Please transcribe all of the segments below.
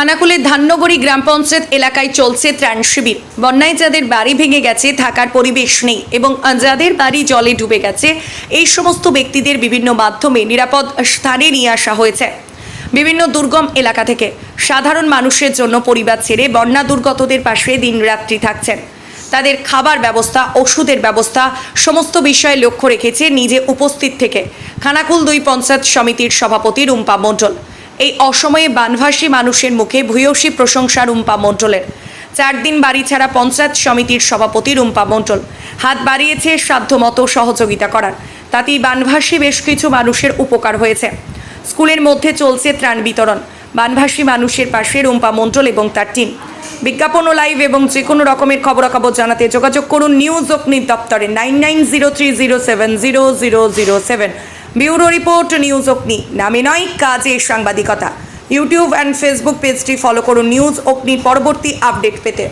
খানাকুলের ধান্যগড়ি গ্রাম পঞ্চায়েত এলাকায় চলছে ত্রাণ শিবির। বন্যায় যাদের বাড়ি ভেঙে গেছে, থাকার পরিবেশ নেই এবং যাদের বাড়ি জলে ডুবে গেছে, এই সমস্ত ব্যক্তিদের বিভিন্ন মাধ্যমে নিরাপদ স্থানে নিয়ে আসা হয়েছে। বিভিন্ন দুর্গম এলাকা থেকে সাধারণ মানুষের জন্য পরিবার ছেড়ে বন্যা দুর্গতদের পাশে দিনরাত্রি থাকছেন। তাদের খাবার ব্যবস্থা, ওষুধের ব্যবস্থা, সমস্ত বিষয়ে লক্ষ্য রেখেছে নিজে উপস্থিত থেকে খানাকুল দুই পঞ্চায়েত সমিতির সভাপতি রুম্পা মণ্ডল। এই অসময়ে বানভাসী মানুষের মুখে ভূয়সী প্রশংসা রুম্পা মণ্ডলের। চার দিন বাড়ি ছাড়া পঞ্চায়েত সমিতির সভাপতি রুম্পা মণ্ডল। হাত বাড়িয়েছে সাধ্যমতো সহযোগিতা করার। তাতেই বানভাসী বেশ কিছু মানুষের উপকার হয়েছে। স্কুলের মধ্যে চলছে ত্রাণ বিতরণ। বানভাসী মানুষের পাশে রুম্পা মণ্ডল এবং তার টিম। বিজ্ঞাপন ও লাইভ এবং যে কোনো রকমের খবরাখবর জানাতে যোগাযোগ করুন নিউজ অগ্নি দপ্তরে nine nine zero three zero seven zero zero zero seven. Bureau report, news Agni. নামে নয়, কাজে সাংবাদিকতা। ইউটিউব অ্যান্ড ফেসবুক পেজটি ফলো করুন নিউজ অগ্নি পরবর্তী আপডেট পেতে।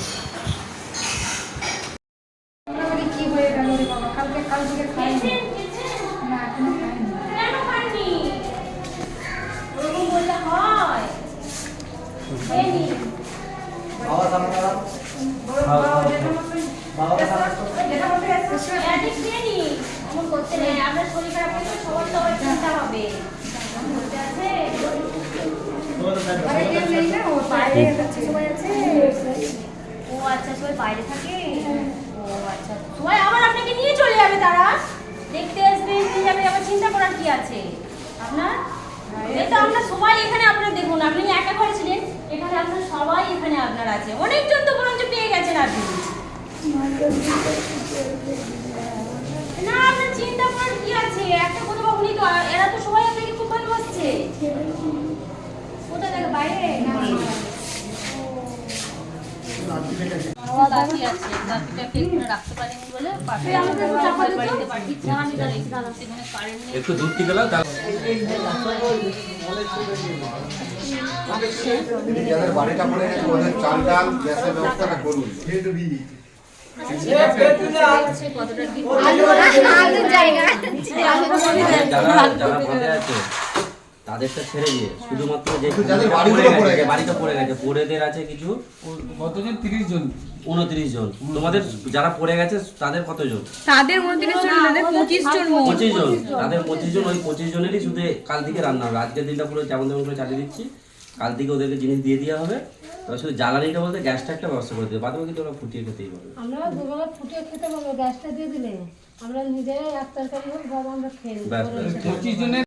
সবাই ও আচ্ছা, থাকে? ও আচ্ছা। সবাই আবার আপনাকে নিয়ে চলে যাবে তারা। দেখতে আসবে, আবার চিন্তা করার কি আছে? আপনার? সবাই এখানে আপনার দেখুন আপনি একা ঘরে এখানে আপনার সবাই এখানে আপনার আছে অনেকজন তো বরঞ্চ পেয়ে গেছেন আপনি না আপনার চিন্তা করার কি আছে একটা কথা ভাবুনি এরা তো সবাই আপনাকে খুব ভালোবাসছে কোথায় দেখে বাইরে একটু দূর থেকে গেলাম যাদের বাড়িটা পড়ে গেছে ওদের চাল ডাল গ্যাসের ব্যবস্থাটা করুন। যারা যারা পড়ে আছে তাদেরটা ছেড়ে দিয়ে শুধুমাত্র যে যাদের বাড়িগুলো পড়ে গেছে গেছে। বাড়িটা পড়ে গেছে পড়েদের আছে কিছু? কতজন? তিরিশ জন। উনত্রিশ জন। তোমাদের যারা পড়ে গেছে তাদের কতজন? তাদের উনত্রিশ জন তাদের পঁচিশ জন তাদের পঁচিশ জন ওই পঁচিশ জনেরই শুধু কাল থেকে রান্না হবে। আজকের দিনটা পুরো যেমন তেমন করে চালিয়ে দিচ্ছি। কাল থেকে ওদেরকে জিনিস দিয়ে দেওয়া হবে। তবে শুধু জ্বালানিটা বলতে গ্যাসটা একটা ব্যবস্থা করে দেবে। বাদ বাকি তো ওরা ফুটিয়ে খেতেই পারবে। আমরা দুবেলা ফুটিয়ে খেতে পারব গ্যাসটা দিয়ে দিলে। আমরা নিজেরাই এক তরকারি হোক বাবা আমরা খেয়ে নেব।